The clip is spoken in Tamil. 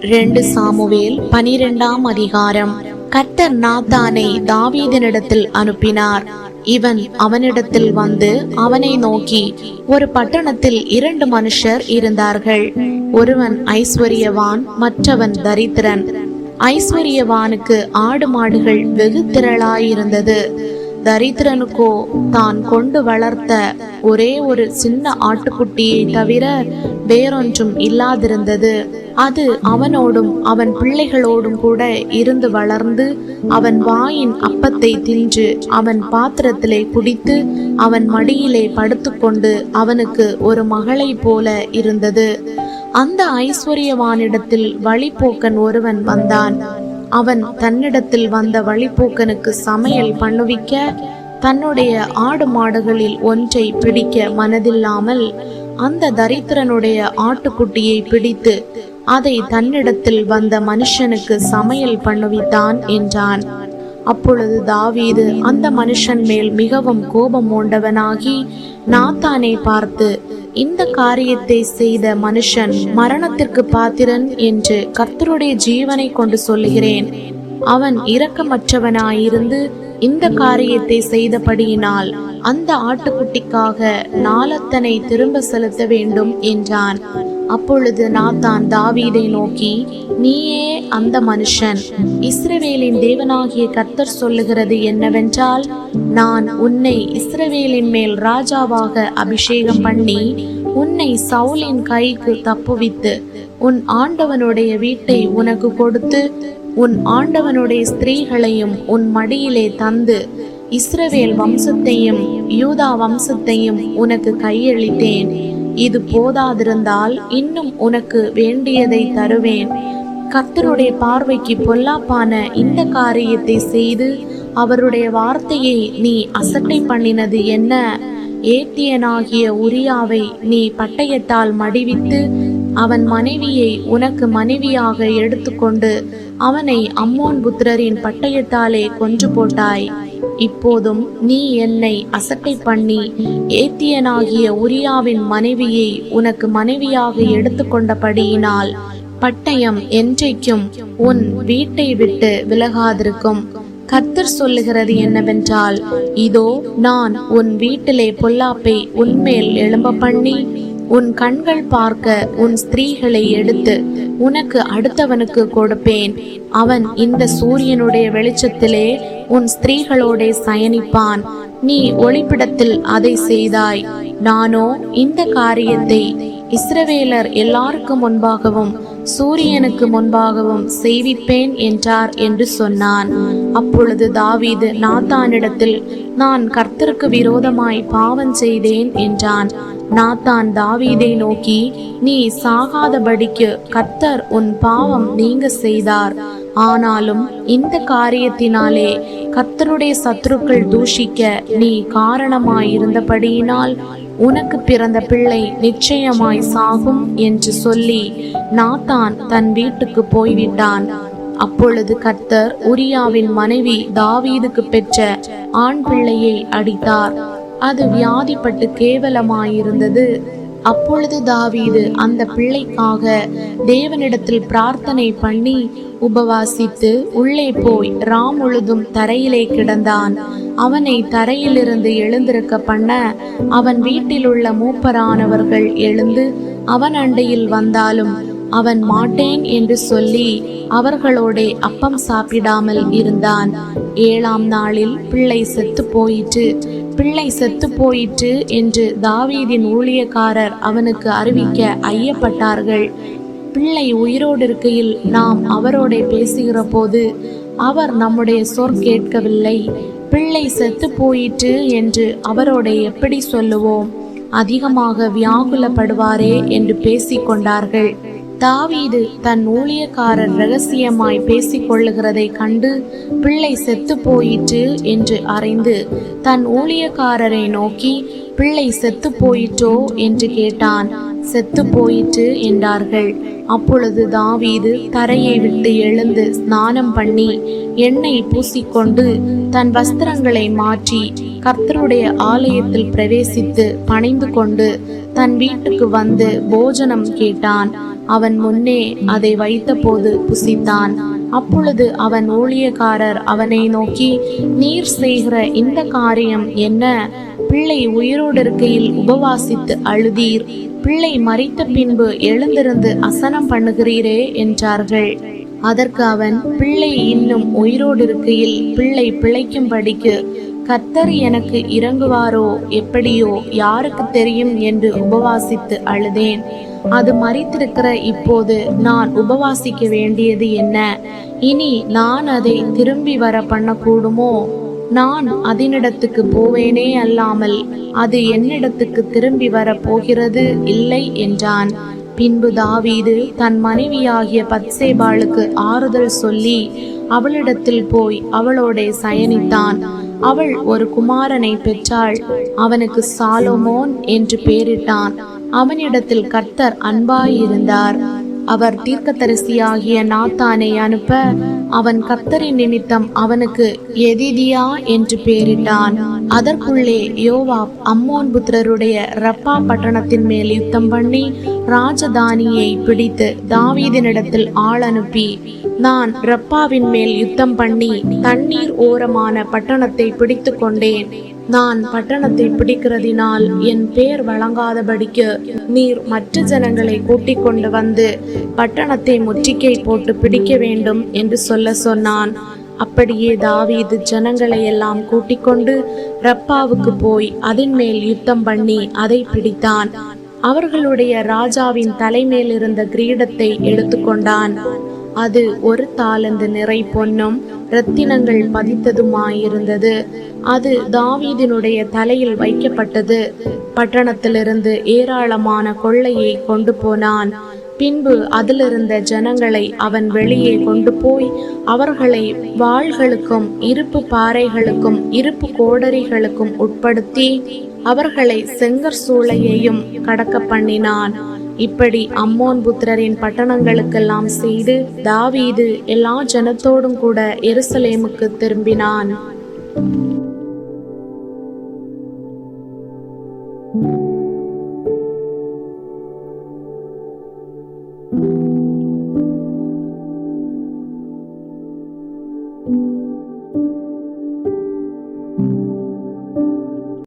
ரெண்டு சாமுவேல் பனிரெண்டாம் அதிகாரம். கர்த்தர் நாத்தானை தாவீதினிடத்தில் அனுப்பினார். இவன் அவனிடத்தில் வந்து அவனை நோக்கி ஒரு பட்டணத்தில் இரண்டு மனுஷர் இருந்தார்கள். ஒருவன் ஐஸ்வர்யவான் மற்றவன் தரித்திரன். ஐஸ்வர்யவானுக்கு ஆடு மாடுகள் வெகு திரளாயிருந்தது தரித்திரனுக்கோ தான் கொண்டு வளர்த்த ஒரே ஒரு சின்ன ஆட்டுக்குட்டியை தவிர வேறொன்றும் இல்லாதிருந்தது. அது அவனோடும் அவன் பிள்ளைகளோடும் கூட இருந்து வளர்ந்து அவன் வாயின் அப்பத்தை தின்று அவன் பாத்திரத்திலே குடித்து அவன் மடியிலே படுத்துக்கொண்டு அவனுக்கு ஒரு மகளை போல இருந்தது. அந்த ஐஸ்வர்யவானிடத்தில் வழிப்போக்கன் ஒருவன் வந்தான். அவன் தன்னிடத்தில் வந்த வழிப்போக்கனுக்கு சமையல் பண்ணுவிக்க தன்னுடைய ஆடு மாடுகளில் ஒன்றை பிடிக்க மனதில்லாமல் அந்த தரித்திரனுடைய ஆட்டுக்குட்டியை பிடித்து அதை தன்னிடத்தில் வந்த மனுஷனுக்கு சமையல் பண்ணுவித்தான் என்றான். அப்பொழுது தாவீது அந்த மனுஷன் மேல் மிகவும் கோபம் மூண்டவனாகி நாத்தானை பார்த்து இந்த காரியத்தை செய்த மனுஷன் மரணத்திற்கு பாத்திரன் என்று கர்த்தருடைய ஜீவனை கொண்டு சொல்லுகிறேன். அவன் இரக்கமற்றவனாயிருந்து இந்த காரியத்தை செய்தபடியினால் அந்த ஆட்டுக்குட்டிக்காக நாளத்தனை திரும்ப செலுத்த வேண்டும் என்றான். அப்பொழுது நாத்தான் தாவீதை நோக்கி நீயே அந்த மனுஷன் இஸ்ரவேலின் தேவனாகிய கர்த்தர் சொல்லுகிறது என்னவென்றால் நான் உன்னை இஸ்ரவேலின் மேல் ராஜாவாக அபிஷேகம் பண்ணி உன்னை சவுலின் கைக்கு தப்புவித்து உன் ஆண்டவனுடைய வீட்டை உனக்கு கொடுத்து உன் ஆண்டவனுடைய ஸ்திரீகளையும் உன் மடியிலே தந்து இஸ்ரவேல் வம்சத்தையும் யூதா வம்சத்தையும் உனக்கு கையளித்தேன். இது போதாதிருந்தால் இன்னும் உனக்கு வேண்டியதை தருவேன். கர்த்தருடைய பார்வைக்கு பொல்லாப்பான இந்த காரியத்தை செய்து அவருடைய வார்த்தையை நீ அசட்டை பண்ணினது என்ன? ஏத்தியனாகிய உரியாவை நீ பட்டயத்தால் மடிவித்து அவன் மனைவியை உனக்கு மனைவியாக எடுத்துக்கொண்டு அவனை அம்மோன் புத்திரரின் பட்டயத்தாலே கொன்று போட்டாய். இப்போதும் நீ என்னை அசட்டை பண்ணி ஏத்தியனாகிய உரியாவின் மனைவியை உனக்கு மனைவியாக எடுத்துக்கொண்டபடியினால் பட்டயம் என்றைக்கும் உன் வீட்டை விட்டு விலகாதிருக்கும். கர்த்தர் சொல்லுகிறது என்னவென்றால் இதோ நான் உன் வீட்டிலே பொல்லாப்பை உன்மேல் எழும்ப பண்ணி உன் கண்கள் பார்க்க உன் ஸ்திரீகளை எடுத்து உனக்கு அடுத்தவனுக்கு கொடுப்பேன். அவன் இந்த சூரியனுடைய வெளிச்சத்திலே உன் ஸ்திரீகளோட சயனிப்பான். நீ ஒளிப்பிடத்தில் அதை செய்தாய். நானோ இந்த காரியத்தை இஸ்ரவேலர் எல்லாருக்கும் முன்பாகவும் சூரியனுக்கு முன்பாகவும் செய்விப்பேன் என்றார் என்று சொன்னான். அப்பொழுது தாவீது நாத்தானிடத்தில் நான் கர்த்தருக்கு விரோதமாய் பாவம் செய்தேன் என்றான். நாத்தான் தாவீதை நோக்கி நீ சாகாதபடிக்கு கர்த்தர் உன் பாவம் நீங்க செய்தார். ஆனாலும் இந்த காரியத்தினாலே கர்த்தருடைய சத்துருக்கள் தூஷிக்க நீ காரணமாயிருந்தபடியினால் உனக்கு பிறந்த பிள்ளை நிச்சயமாய் சாகும் என்று சொல்லி நாத்தான் தன் வீட்டுக்கு போய்விட்டான். அப்பொழுது கர்த்தர் உரியாவின் மனைவி தாவீதுக்கு பெற்ற ஆண் பிள்ளையை அடித்தார். அது வியாதிப்பட்டு கேவலமாயிருந்தது. அப்பொழுது தாவீது அந்த பிள்ளைக்காக தேவனிடத்தில் பிரார்த்தனை பண்ணி உபவாசித்து உள்ளே போய் ராம் முழுதும் தரையிலே கிடந்தான். அவனை தரையிலிருந்து எழுந்திருக்க பண்ண அவன் வீட்டில் உள்ள மூப்பரானவர்கள் எழுந்து அவன் அண்டையில் வந்தாலும் அவன் மாட்டேன் என்று சொல்லி அவர்களோடே அப்பம் சாப்பிடாமல் இருந்தான். ஏழாம் நாளில் பிள்ளை செத்து போயிற்று. பிள்ளை செத்து போயிற்று என்று தாவீதின் ஊழியக்காரர் அவனுக்கு அறிவிக்க ஐயப்பட்டார்கள். பிள்ளை உயிரோடு இருக்கையில் நாம் அவரோட பேசுகிற போது அவர் நம்முடைய சொற் கேட்கவில்லை. பிள்ளை செத்து போயிற்று என்று அவரோட எப்படி சொல்லுவோம்? அதிகமாக வியாகுலப்படுவாரே என்று பேசிக்கொண்டார்கள் தாவீது தன் ஊழியக்காரர் ரகசியமாய் பேசிக் கொள்ளுகிறதை கண்டு பிள்ளை செத்து போயிற்று என்று அறிந்து தன் ஊழியக்காரரை நோக்கி பிள்ளை செத்து போயிற்றோ என்று கேட்டான். செத்து போயிற்று என்றார்கள். அப்பொழுது தாவீது தரையை விட்டு எழுந்து ஸ்நானம் பண்ணி எண்ணெய் பூசிக்கொண்டு தன் வஸ்திரங்களை மாற்றி கர்த்தருடைய ஆலயத்தில் பிரவேசித்து பணிந்து கொண்டு தன் வீட்டுக்கு வந்து போஜனம் கேட்டான். அவன் முன்னே அதை வைத்தபோது புசித்தான். அப்பொழுது அவன் ஊழியக்காரர் அவனை நோக்கி நீர் செய்கிற இந்த காரியம் என்ன? பிள்ளை உயிரோடு இருக்கையில் உபவாசித்து அழுதீர். பிள்ளை மறித்த பின்பு எழுந்திருந்து அசனம் பண்ணுகிறீரே என்றார்கள். அதற்கு அவன் பிள்ளை இன்னும் உயிரோடு இருக்கையில் பிள்ளை பிழைக்கும்படிக்கு கர்த்தர் எனக்கு இறங்குவாரோ? எப்படியோ? யாருக்கு தெரியும் என்று உபவாசித்து அழுதேன். அது மறித்திருக்கிற இப்போது நான் உபவாசிக்க வேண்டியது என்ன? இனி நான் அதை திரும்பி வர பண்ணக்கூடுமோ? நான் அதனிடத்துக்கு போவேனே அல்லாமல் அது என்னிடத்துக்கு திரும்பி வர போகிறது இல்லை என்றான். பின்பு தாவீது தன் மனைவியாகிய பத்சேபாளுக்கு ஆறுதல் சொல்லி அவளிடத்தில் போய் அவளோட சயனித்தான். அவள் ஒரு குமாரனை பெற்றாள். அவனுக்கு சாலோமோன் என்று பெயரிட்டான் அவனிடத்தில் கர்த்தர் அன்பாயிருந்தார். அவர் தீர்க்கதரிசியாகிய நாத்தானை அனுப்ப அவன் கர்த்தரின் நிமித்தம் அவனுக்கு எதிதியா என்று பெயரிட்டான் அதற்குள்ளே யோவாப் அம்மோன் புத்திரருடைய ரப்பா பட்டணத்தின் மேல் யுத்தம் பண்ணி ராஜதானியை பிடித்து தாவீதினிடத்தில் ஆள் அனுப்பி நான் ரப்பாவின் மேல் யுத்தம் பண்ணி தண்ணீர் ஓரமான பட்டணத்தை பிடித்து கொண்டேன். நான் பட்டணத்தை பிடிக்கிறதினால் என் பேர் வழங்காதபடிக்கு நீர் மற்ற ஜனங்களை கூட்டிக் கொண்டு வந்து பட்டணத்தை முற்றிக்கை போட்டு பிடிக்க வேண்டும் என்று சொல்ல சொன்னான். அப்படியே தாவீது ஜனங்களை எல்லாம் கூட்டிக் கொண்டு ரப்பாவுக்கு போய் அதன் மேல் யுத்தம் பண்ணி அதை பிடித்தான். அவர்களுடைய ராஜாவின் தலைமேல் இருந்த கிரீடத்தை எடுத்துக்கொண்டான் அது ஒரு தாளந்து நிறை பொன்னும் இரத்தினங்கள் பதித்ததுமாயிருந்தது. அது தாவீதினுடைய தலையில் வைக்கப்பட்டது. பட்டணத்திலிருந்து ஏராளமான கொள்ளையை கொண்டு போனான் பின்பு அதிலிருந்த ஜனங்களை அவன் வெளியே கொண்டு போய் அவர்களை வாள்களுக்கும் இருப்பு பாறைகளுக்கும் இருப்பு கோடரிகளுக்கும் உட்படுத்தி அவர்களை செங்கற் சூளையையும் கடக்க பண்ணினான். இப்படி அம்மோன் புத்திரரின் பட்டணங்களுக்கெல்லாம் செய்து தாவீது எல்லா ஜனத்தோடும் கூட எருசலேமுக்கு திரும்பினான்.